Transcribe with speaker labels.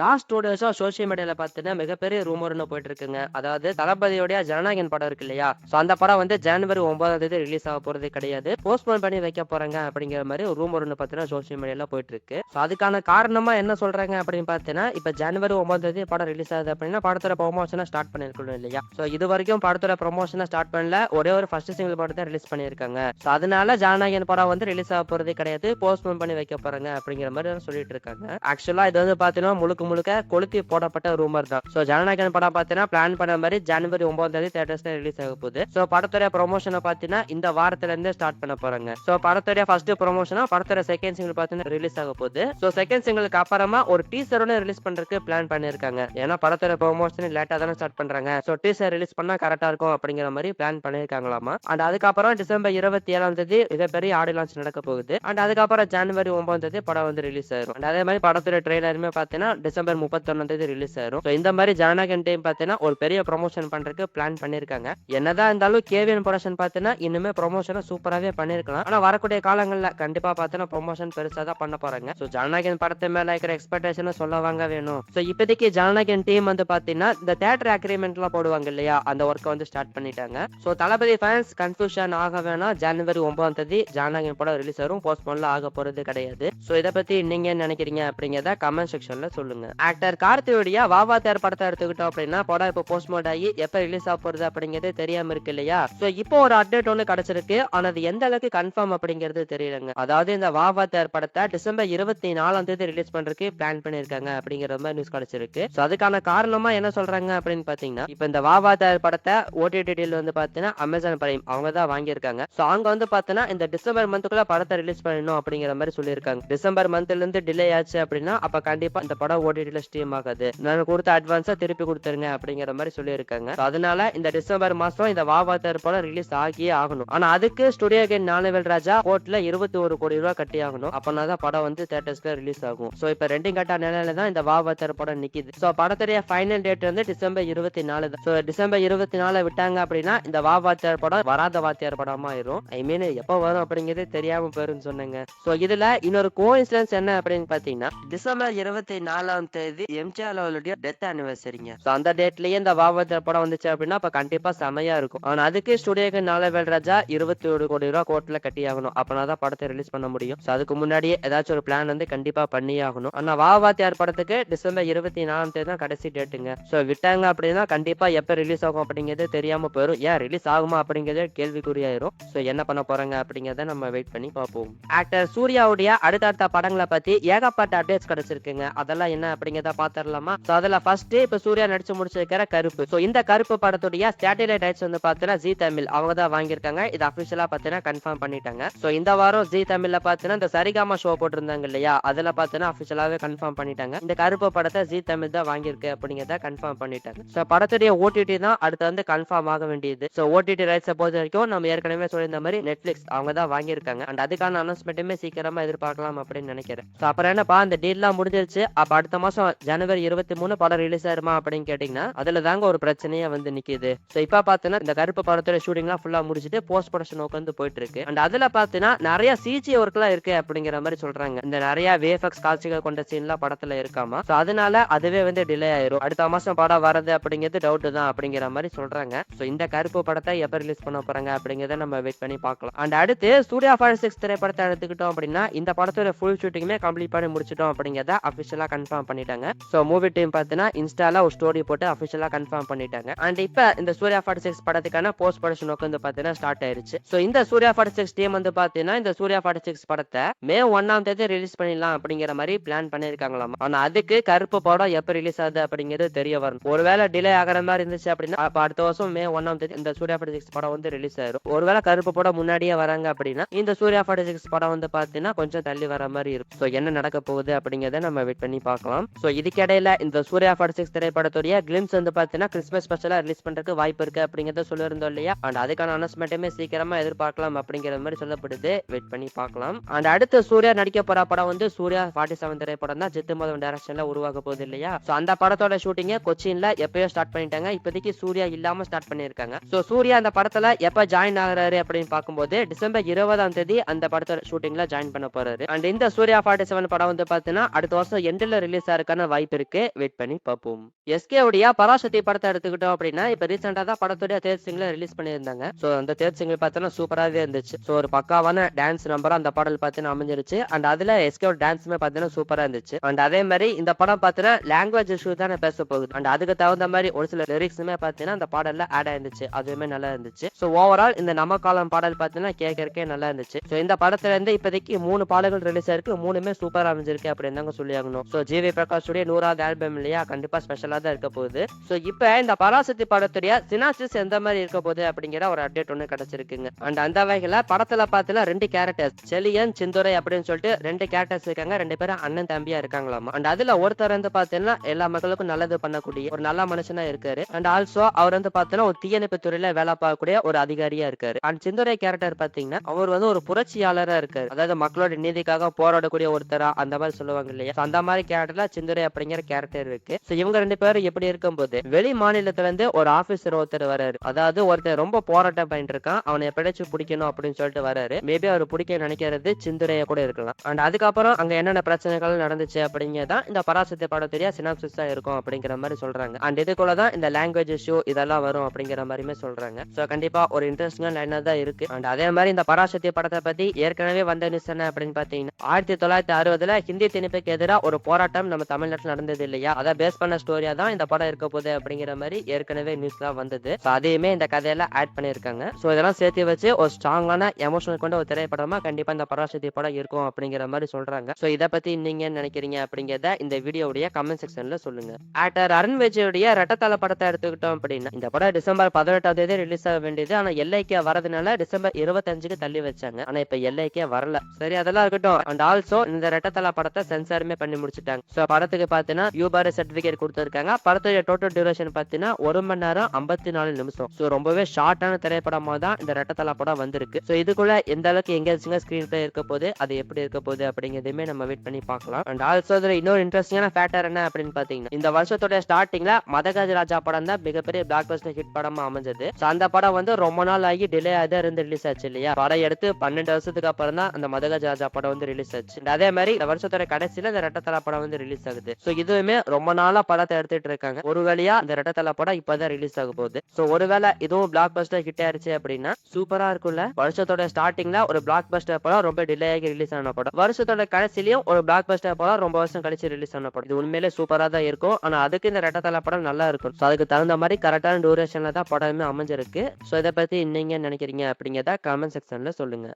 Speaker 1: Last two டேஸா social மீடியால பார்த்தீங்கன்னா மிகப்பெரிய ரூமர் ஒன்று போயிட்டு இருக்குங்க. அதாவது தளபதியோடைய ஜனநாயகன் படம் இருக்கு இல்லையா? ஸோ அந்த படம் வந்து ஜனவரி ஒன்பதாம் தேதி ரிலீஸ் ஆக போறது கிடையாது. போஸ்ட்போன் பண்ணி வைக்க போறாங்க அப்படிங்கிற மாதிரி ஒரு ரூமர் ஒன்று பார்த்தீங்கன்னா சோசியல் மீடியால போயிட்டு இருக்கு. அதுக்கான காரணமா என்ன சொல்றாங்க அப்படின்னு பார்த்தீங்கன்னா இப்போ ஜனவரி ஒன்பதாம் தேதி படம் ரிலீஸ் ஆகுது அப்படின்னா படத்தோட ப்ரொமோஷனை ஸ்டார்ட் பண்ணிருக்கணும் இல்லையா? ஸோ இது வரைக்கும் படத்தோட ப்ரொமோஷனை ஸ்டார்ட் பண்ணல. ஒரே ஒரு ஃபர்ஸ்ட் சிங்கிள் படம் தான் ரிலீஸ் பண்ணியிருக்காங்க. ஸோ அதனால ஜனநாயகன் படம் வந்து ரிலீஸ் ஆக போறது கிடையாது. போஸ்ட்போன் பண்ணி வைக்க போறாங்க அப்படிங்கிற மாதிரி சொல்லிட்டு இருக்காங்க. ஆக்சுவலா இது வந்து பார்த்தீங்கன்னா முழுக்க முழுக்க கொளுத்தி போடப்பட்ட ரூமர் தான். சோ ஜனநாயகன் படம் பாத்தீங்கன்னா பிளான் பண்ண மாதிரி ஜனவரி ஒன்பதாம் தேதி தேட்டர்ஸ்ல ரிலீஸ் ஆக போகுது. சோ படத்துடைய ப்ரொமோஷனை பாத்தீங்கன்னா இந்த வாரத்துல இருந்து ஸ்டார்ட் பண்ண போறாங்க. சோ படத்துடைய ஃபர்ஸ்ட் ப்ரொமோஷனா படத்தோட செகண்ட் சிங்கிள் பாத்தீங்கன்னா ரிலீஸ் ஆக போகுது. சோ செகண்ட் சிங்கிளுக்கு அப்புறமா ஒரு டீசர் ஒன்று ரிலீஸ் பண்றதுக்கு பிளான் பண்ணிருக்காங்க ஏன்னா படத்தோட ப்ரொமோஷன் லேட்டா தானே ஸ்டார்ட் பண்றாங்க. சோ டீசர் ரிலீஸ் பண்ணா கரெக்டா இருக்கும் அப்படிங்கிற மாதிரி பிளான் பண்ணிருக்காங்களாமா அண்ட் அதுக்கப்புறம் டிசம்பர் இருபத்தி ஏழாம் தேதி மிகப்பெரிய ஆடி லான்ச் நடக்க போகுது. அண்ட் அதுக்கப்புறம் ஜனவரி ஒன்பதாம் தேதி படம் வந்து ரிலீஸ் ஆயிரும். அண்ட் அதே மாதிரி படத்துடைய ட்ரெய்லருமே பாத்தீங்கன்னா டிசம்பர் முப்பத்தொன்னாம் தேதி ரிலீஸ் ஆயிரும். ஸோ இந்த மாதிரி ஜனநாயகன் டைம் பாத்தீங்கன்னா ஒரு பெரிய ப்ரொமோஷன் பண்றதுக்கு பிளான் பண்ணிருக்காங்க என்னதான் இருந்தாலும் கேவிஎன் ப்ரொடக்ஷன் பார்த்தீங்கன்னா இன்னுமே ப்ரொமோஷனை சூப்பராகவே பண்ணிருக்கலாம் ஆனா வரக்கூடிய காலங்களில் கண்டிப்பா பார்த்தீங்கன்னா ப்ரொமோஷன் பெருசா தான் பண்ண போறாங்க. ஸோ ஜனநாயகன் படத்தை மேல இருக்கிற எக்ஸ்பெக்டேஷனை சொல்ல வாங்க வேணும். ஸோ இப்போதைக்கு ஜனநாயகன் டீம் வந்து பாத்தீங்கன்னா இந்த தேட்டர் அக்ரிமெண்ட்லாம் போடுவாங்க இல்லையா? அந்த ஒர்க்கை வந்து ஸ்டார்ட் பண்ணிட்டாங்க. ஸோ தளபதி ஃபேன்ஸ் கன்ஃபியூஷன் ஆக வேணாம். ஜனவரி ஒன்பதாம் தேதி ஜனநாயகன் படம் ரிலீஸ் ஆகும் போஸ்ட்போன்ல ஆக போறது கிடையாது. ஸோ இதை பத்தி நீங்க என்ன நினைக்கிறீங்க அப்படிங்கிறத கமெண்ட் செக்ஷன்ல சொல்லுங்க. ஆக்டர் கார்த்தியோடைய வாவா தேர் படத்தை எடுத்துக்கிட்டோம் அப்படின்னா படம் இப்போ போஸ்ட்மோட் ஆகி எப்ப ரிலீஸ் ஆக போறது அப்படிங்கிறது தெரியாம இருக்கு இல்லையா? ஸோ இப்போ ஒரு அப்டேட் ஒன்று கிடைச்சிருக்கு. ஆனா அது எந்த அளவுக்கு கன்ஃபார்ம் அப்படிங்கிறது தெரியலங்க. அதாவது இந்த வாவா தேர் படத்தை டிசம்பர் இருபத்தி நாலாம் தேதி ரிலீஸ் பண்றதுக்கு பிளான் பண்ணிருக்காங்க அப்படிங்கிற மாதிரி நியூஸ் கிடைச்சிருக்கு. ஸோ அதுக்கான காரணமா என்ன சொல்றாங்க அப்படின்னு பாத்தீங்கன்னா இப்போ இந்த வாவா தேர் படத்தை ஓடிடிடியில் வந்து பாத்தீங்கன்னா அமேசான் பிரைம் அவங்க தான் வாங்கியிருக்காங்க. ஸோ அங்க வந்து பாத்தீங்கன்னா இந்த டிசம்பர் மந்த்துக்குள்ள படத்தை ரிலீஸ் பண்ணணும் அப்படிங்கிற மாதிரி சொல்லியிருக்காங்க. டிசம்பர் மந்த்ல இருந்து டிலே ஆச்சு அப்படின்னா அப்ப கண்டிப்பா இந்த படம் ஓடிடியில் ஸ்ட்ரீம் ஆகாது. நான் கொடுத்த அட்வான்ஸா திருப்பி கொடுத்துருங்க அப்படிங்கிற மாதிரி சொல்லியிருக்காங்க. அதனால இந்த டிசம்பர் மாசம் இந்த வாவாத்தர் படம் ரிலீஸ் ஆகியே ஆகணும். ஆனா அதுக்கு ஸ்டுடியோ கேன் ஞானவேல் ராஜா கோர்ட்ல இருபத்தி ஒரு கோடி ரூபாய் கட்டி ஆகணும். அப்பனா தான் படம் வந்து தேட்டர்ஸ்ல ரிலீஸ் ஆகும். சோ இப்ப ரெண்டும் கட்டா நிலையில தான் இந்த வாவாத்தர் படம் நிக்குது. சோ படத்துடைய ஃபைனல் டேட் வந்து டிசம்பர் இருபத்தி நாலு தான். சோ டிசம்பர் இருபத்தி நாலு விட்டாங்க அப்படின்னா இந்த வா படம் வராத வாத்தியார் படமா ஆயிரும். ஐ மீன் எப்போ வரும் அப்படிங்கிறது தெரியாம போயிருன்னு சொன்னேங்க. சோ இதுல இன்னொரு கோ என்ன அப்படின்னு பாத்தீங்கன்னா டிசம்பர் இருபத்தி நாலு நாலாம் தேதி எம்ஜிஆர் அவர்களுடைய டெத் ஆனிவர்சரிங்க சோ அந்த டேட்லயே இந்த வா படம் வந்துச்சு அப்படின்னா அப்ப கண்டிப்பா செமையா இருக்கும். ஆனா அதுக்கு ஸ்டுடியோக்கு நாலவேல் ராஜா இருபத்தி ஒரு கோடி ரூபா கோர்ட்ல கட்டி ஆகணும் அப்பனாதான் படத்தை ரிலீஸ் பண்ண முடியும். சோ அதுக்கு முன்னாடியே ஏதாச்சும் ஒரு பிளான் வந்து கண்டிப்பா பண்ணி ஆகணும் ஆனா வா படத்துக்கு டிசம்பர் இருபத்தி நாலாம் தேதி தான் கடைசி டேட்டுங்க சோ விட்டாங்க அப்படின்னா கண்டிப்பா எப்ப ரிலீஸ் ஆகும் அப்படிங்கிறது தெரியாம போயிடும் ஏன் ரிலீஸ் ஆகுமா அப்படிங்கிறது கேள்விக்குறியாயிரும். சோ என்ன பண்ண போறாங்க அப்படிங்கறத நம்ம வெயிட் பண்ணி பார்ப்போம். ஆக்டர் சூர்யாவுடைய அடுத்தடுத்த படங்களை பத்தி ஏகப்பட்ட அப்டேட்ஸ் கிடைச்சிருக்குங்க. அதெல்லாம் என்ன அப்படிங்கறத பாத்திரலாமா? சோ அதுல ஃபர்ஸ்ட் இப்ப சூர்யா நடிச்சு முடிச்சிருக்கிற கருப்பு. சோ இந்த கருப்பு படத்துடைய சேட்டலைட் ரைட்ஸ் வந்து பாத்தீங்கன்னா ஜி தமிழ். அவங்க தான் வாங்கியிருக்காங்க. இது அபிஷியலா பாத்தீங்கன்னா கன்ஃபார்ம் பண்ணிட்டாங்க. சோ இந்த வாரம் ஜி தமிழ்ல பாத்தீங்கன்னா இந்த சரிகாமா ஷோ போட்டிருந்தாங்க இல்லையா? அதுல பாத்தீங்கன்னா அபிஷியலாவே கன்ஃபார்ம் பண்ணிட்டாங்க. இந்த கருப்பு படத்தை ஜி தமிழ் தான் வாங்கியிருக்கு அப்படிங்கிறத கன்ஃபார்ம் பண்ணிட்டாங்க. சோ படத்துடைய ஓடிடி தான் அடுத்து வந்து கன்ஃபார்ம் ஆக வேண்டியது. சோ ஓடிடி ரைட்ஸை பொறுத்த வரைக்கும் நம்ம ஏற்கனவே சொல்லியிருந்த மாதிரி நெட்ஃபிளிக்ஸ் அவங்க தான் வாங்கியிருக்காங்க. அண்ட் அதுக்கான அனௌன்ஸ்மெண்ட்டுமே சீக்கிரமா எதிர்பார்க்கலாம் அப்படின்னு நினைக்கிறேன். சோ அப்புறம் என்னப்பா இந்த டீல்லாம் முடிஞ்சிருச்சு. அப்ப அடுத்த மாசம் ஜனவரி இருபத்தி மூணு படம் ரிலீஸ் ஆயிருமா அப்படின்னு கேட்டீங்கன்னா அதுல தாங்க ஒரு பிரச்சனையே வந்து நிக்குது. சோ இப்ப பாத்தீங்கன்னா இந்த கருப்பு படத்தோட ஷூட்டிங்லாம் ஃபுல்லா முடிச்சுட்டு போஸ்ட் ப்ரொடக்ஷன் உட்காந்து போயிட்டு இருக்கு அண்ட் அதுல பாத்தீங்கன்னா நிறைய சிஜி ஒர்க்லாம் இருக்கு அப்படிங்கிற மாதிரி சொல்றாங்க. இந்த நிறைய வேஃபக்ஸ் காட்சிகள் கொண்ட சீன்லாம் படத்துல இருக்காமா? சோ அதனால அதுவே வந்து டிலே ஆயிரும். அடுத்த மாசம் படம் வரது அப்படிங்கிறது டவுட் தான் அப்படிங்கிற மாதிரி சொல்றாங்க. சோ இந்த கருப்பு படத்தை எப்ப ரிலீஸ் பண்ண போறாங்க அப்படிங்கறத நம்ம வெயிட் பண்ணி பார்க்கலாம். அண்ட் அடுத்து சூர்யா ஃபார் சிக்ஸ் திரைப்படத்தை எடுத்துக்கிட்டோம் அப்படின்னா இந்த படத்தோட ஃபுல் ஷூட்டிங்குமே கம்ப்ளீட் பண்ணி முடிச்சிட்டோம் அப்படிங்கறத அபிஷியலா கன்ஃபார்ம் பண்ணிட்டாங்க. சோ மூவி டீம் பார்த்தீங்கன்னா இன்ஸ்டால ஒரு ஸ்டோரி போட்டு அஃபிஷியலாக கன்ஃபார்ம் பண்ணிட்டாங்க. அண்ட் இப்போ இந்த சூர்யா ஃபார்ட்டி சிக்ஸ் படத்துக்கான போஸ்ட் ப்ரொடக்ஷன் ஒர்க் வந்து பார்த்தீங்கன்னா ஸ்டார்ட் ஆயிருச்சு. ஸோ இந்த சூர்யா ஃபார்ட்டி சிக்ஸ் டீம் வந்து பாத்தீங்கன்னா இந்த சூர்யா ஃபார்ட்டி சிக்ஸ் படத்தை மே ஒன்னாம் தேதி ரிலீஸ் பண்ணிடலாம் அப்படிங்கிற மாதிரி பிளான் பண்ணியிருக்காங்களாம்? ஆனால் அதுக்கு கருப்பு படம் எப்போ ரிலீஸ் ஆகுது அப்படிங்கிறது தெரிய வரும். ஒருவேளை டிலே ஆகிற மாதிரி இருந்துச்சு அப்படின்னா அடுத்த வருஷம் மே ஒன்னாம் தேதி இந்த சூர்யா ஃபார்ட்டி சிக்ஸ் படம் வந்து ரிலீஸ் ஆயிரும். ஒருவேளை கருப்பு படம் முன்னாடியே வராங்க அப்படின்னா இந்த சூர்யா ஃபார்ட்டி சிக்ஸ் படம் வந்து பாத்தீங்கன்னா கொஞ்சம் தள்ளி வர மாதிரி இருக்கும். ஸோ என்ன நடக்க போகுது அப்படிங்கிறத நம்ம வெயிட் பண்ணி பார்க்கலாம். சோ இதுக்கிடையில இந்த சூர்யா ஃபார்ட்டி சிக்ஸ் திரைப்படத்துடைய கிளிம்ஸ் வந்து பாத்தீங்கன்னா கிறிஸ்மஸ் ஸ்பெஷலாக ரிலீஸ் பண்றதுக்கு வாய்ப்பு இருக்கு அப்படிங்கறத சொல்லியிருந்தோம் இல்லையா? அண்ட் அதுக்கான அனௌன்ஸ்மெண்ட்டுமே சீக்கிரமா எதிர்பார்க்கலாம் அப்படிங்கிற மாதிரி சொல்லப்படுது. வெயிட் பண்ணி பார்க்கலாம். அண்ட் அடுத்து சூர்யா நடிக்க போற படம் வந்து சூர்யா ஃபார்ட்டி செவன் திரைப்படம் தான். ஜித்து மதம் டைரக்ஷன்ல உருவாக போகுது இல்லையா? சோ அந்த படத்தோட ஷூட்டிங்க கொச்சின்ல எப்பயோ ஸ்டார்ட் பண்ணிட்டாங்க. இப்போதைக்கு சூர்யா இல்லாம ஸ்டார்ட் பண்ணிருக்காங்க சோ சூர்யா அந்த படத்துல எப்ப ஜாயின் ஆகுறாரு அப்படின்னு பார்க்கும்போது டிசம்பர் இருபதாம் தேதி அந்த படத்தோட ஷூட்டிங்ல ஜாயின் பண்ண போறாரு. அண்ட் இந்த சூர்யா ஃபார்ட்டி செவன் படம் வந்து பாத்தீங்கன்னா அடுத்த வருஷம் எண்டில் ரிலீஸ் ரிலீஸ் வாய்ப்பு இருக்கு. வெயிட் பண்ணி பார்ப்போம் எஸ்கே உடைய பராசக்தி படத்தை எடுத்துக்கிட்டோம் அப்படின்னா இப்ப ரீசெண்டா தான் படத்துடைய தேர்ட் சிங்கிள் ரிலீஸ் பண்ணியிருந்தாங்க. சோ அந்த தேர்ட் சிங்கிள் பார்த்தோன்னா சூப்பராகவே இருந்துச்சு. ஸோ ஒரு பக்காவான டான்ஸ் நம்பர் அந்த பாடல் பார்த்தீங்கன்னா அமைஞ்சிருச்சு. அண்ட் அதுல எஸ்கே டான்ஸுமே பார்த்தீங்கன்னா சூப்பரா இருந்துச்சு. அண்ட் அதே மாதிரி இந்த படம் பார்த்தீங்கன்னா லாங்குவேஜ் இஷ்யூ தானே பேச போகுது. அண்ட் அதுக்கு தகுந்த மாதிரி ஒரு சில லிரிக்ஸுமே பார்த்தீங்கன்னா அந்த பாடல்ல ஆட் ஆயிருந்துச்சு. அதுவுமே நல்லா இருந்துச்சு. ஸோ ஓவரால் இந்த நமக்காலம் பாடல் பார்த்தீங்கன்னா கேட்கறக்கே நல்லா இருந்துச்சு. ஸோ இந்த படத்துல இருந்து இப்போதைக்கு மூணு பாடல்கள் ரிலீஸ் ஆயிருக்கு. மூணுமே சூப்பரா அமைஞ்சிருக்கு அப்படின்னு தாங்க சொல்லி ஆகணும். ஸோ ஜிவி பிரகாஷுடைய நூறாவது ஆல்பம் இல்லையா? கண்டிப்பா ஸ்பெஷலா தான் இருக்க போகுது. ஸோ இப்போ இந்த பராசக்தி படத்துடைய சினாசிஸ் எந்த மாதிரி இருக்க போகுது அப்படிங்கிற ஒரு அப்டேட் ஒன்று கிடைச்சிருக்குங்க. அண்ட் அந்த வகையில படத்துல பார்த்தீங்கன்னா ரெண்டு கேரக்டர்ஸ் செலியன் சிந்துரை அப்படின்னு சொல்லிட்டு ரெண்டு கேரக்டர்ஸ் இருக்காங்க. ரெண்டு பேரும் அண்ணன் தம்பியா இருக்காங்களாமா? அண்ட் அதுல ஒருத்தர் வந்து பாத்தீங்கன்னா எல்லா மக்களுக்கும் நல்லது பண்ணக்கூடிய ஒரு நல்ல மனுஷனா இருக்காரு. அண்ட் ஆல்சோ அவர் வந்து பாத்தீங்கன்னா ஒரு தீயணைப்பு துறையில வேலை பார்க்கக்கூடிய ஒரு அதிகாரியா இருக்காரு. அண்ட் சிந்துரை கேரக்டர் பாத்தீங்கன்னா அவர் வந்து ஒரு புரட்சியாளரா இருக்காரு. அதாவது மக்களோட நீதிக்காக போராடக்கூடிய ஒருத்தரா அந்த மாதிரி சொல்லுவாங்க இல்லையா? அந்த மாதிரி கேரக்டர் சிந்துரை அப்படிங்கிற கேரக்டர் இருக்கு. இவங்க ரெண்டு பேரும் எப்படி இருக்கும்போது வெளி மாநிலத்துல இருந்து ஒரு ஆபீசர் ஒருத்தர் வராரு அதாவது ஒருத்தர் ரொம்ப போராட்டம் பண்ணிட்டு இருக்கான் அவனை எப்படியாச்சும் பிடிக்கணும் அப்படின்னு சொல்லிட்டு வராரு மேபி அவர் பிடிக்க நினைக்கிறது சிந்துரைய கூட இருக்கலாம். அண்ட் அதுக்கப்புறம் அங்க என்னென்ன பிரச்சனைகள் நடந்துச்சு அப்படிங்கதான் இந்த பராசக்தி படத்துடைய சினாப்சிஸா இருக்கும் அப்படிங்கிற மாதிரி சொல்றாங்க. அண்ட் இதுக்குள்ள தான் இந்த லாங்குவேஜ் இஷ்யூ இதெல்லாம் வரும் அப்படிங்கிற மாதிரியுமே சொல்றாங்க. சோ கண்டிப்பா ஒரு இன்ட்ரெஸ்டிங்கான லைனா தான் இருக்கு. அண்ட் அதே மாதிரி இந்த பராசக்தி படத்தை பத்தி ஏற்கனவே வந்த நியூஸ் என்ன அப்படின்னு பாத்தீங்கன்னா ஆயிரத்தி தொள்ளாயிரத்தி அறுபதுல ஹிந்தி திணிப்புக்கு எதிராக ஒரு போராட்டம் நம்ம தமிழ்நாட்டில் நடந்தது இல்லையா? அதை பேஸ் பண்ண ஸ்டோரியா தான் இந்த படம் இருக்க போகுது அப்படிங்கிற மாதிரி ஏற்கனவே நியூஸ்லாம் வந்தது. ஸோ அதையுமே இந்த கதையில ஆட் பண்ணியிருக்காங்க. ஸோ இதெல்லாம் சேர்த்து வச்சு ஒரு ஸ்ட்ராங்கான எமோஷனல் கொண்ட ஒரு திரைப்படமா கண்டிப்பா இந்த பராசக்தி படம் இருக்கும் அப்படிங்கிற மாதிரி சொல்றாங்க. ஸோ இதை பத்தி நீங்க என்ன நினைக்கிறீங்க அப்படிங்கிறத இந்த வீடியோடைய கமெண்ட் செக்ஷன்ல சொல்லுங்க. ஆக்டர் அருண் விஜயுடைய ரெட்டத்தலை படத்தை எடுத்துக்கிட்டோம் அப்படின்னா இந்த படம் டிசம்பர் பதினெட்டாம் தேதி ரிலீஸ் ஆக வேண்டியது. ஆனா எல்லைக்கே வரதுனால டிசம்பர் இருபத்தஞ்சுக்கு தள்ளி வச்சாங்க. ஆனா இப்ப எல்லைக்கே வரல. சரி அதெல்லாம் இருக்கட்டும். அண்ட் ஆல்சோ இந்த ரெட்டத்தலை படத்தை சென்சாருமே பண்ணி முடிச்சிட்டாங்க. ஸோ படத்துக்கு பார்த்தீங்கன்னா யூபார் சர்டிஃபிகேட் கொடுத்துருக்காங்க. படத்துடைய டோட்டல் டியூரேஷன் பார்த்தீங்கன்னா ஒரு மணி நேரம் ஐம்பத்தி நாலு நிமிஷம். ஸோ ரொம்பவே ஷார்ட்டான திரைப்படமாக தான் இந்த ரெட்டத்தலா படம் வந்திருக்கு. ஸோ இதுக்குள்ள எந்த அளவுக்கு எங்கேஜிங்க ஸ்க்ரீன் பிளே இருக்க போது அது எப்படி இருக்க போகுது அப்படிங்கிறதுமே நம்ம வெயிட் பண்ணி பார்க்கலாம். அண்ட் ஆல்சோ இதில் இன்னொரு இன்ட்ரெஸ்டிங்கான ஃபேக்டர் என்ன அப்படின்னு பாத்தீங்கன்னா இந்த வருஷத்தோட ஸ்டார்டிங்ல மதகஜ ராஜா படம் தான் மிகப்பெரிய பிளாக் பஸ்டர் ஹிட் படமா அமைஞ்சது. ஸோ அந்த படம் வந்து ரொம்ப நாள் ஆகி டிலே ஆகிதான் இருந்து ரிலீஸ் ஆச்சு இல்லையா? படம் எடுத்து பன்னெண்டு வருஷத்துக்கு அப்புறம் தான் அந்த மதகஜ ராஜா படம் வந்து ரிலீஸ் ஆச்சு. அதே மாதிரி இந்த வருஷத்தோட கடைசியில இந்த ரெட்டத்தலா படம் வந்து ரிலீஸ் ஆகுது. ஸோ இதுவுமே ரொம்ப நாளா படத்தை எடுத்துட்டு இருக்காங்க. ஒரு வழியா இந்த ரெட்டத்தலா படம் இப்பதான் ரிலீஸ் ஆக போகுது. ஸோ ஒருவேளை இதுவும் பிளாக் பஸ்டர் ஹிட் ஆயிருச்சு அப்படின்னா சூப்பரா இருக்கும்ல. வருஷத்தோட ஸ்டார்டிங்ல ஒரு பிளாக் பஸ்டர் படம் ரொம்ப டிலே ஆகி ரிலீஸ் ஆன படம். வருஷத்தோட கடைசிலையும் ஒரு பிளாக் பஸ்டர் படம் ரொம்ப வருஷம் கழிச்சு ரிலீஸ் ஆன படம். இது உண்மையிலே சூப்பரா தான் இருக்கும். ஆனா அதுக்கு இந்த ரெட்டத்தலா படம் நல்லா இருக்கும். ஸோ அதுக்கு தகுந்த மாதிரி கரெக்டான டூரேஷன்ல தான் படமே அமைஞ்சிருக்கு. ஸோ இதை பத்தி நீங்க நினைக்கிறீங்க அப்படிங்கிறத கமெண்ட் செக்ஷன்ல சொல்லுங்க.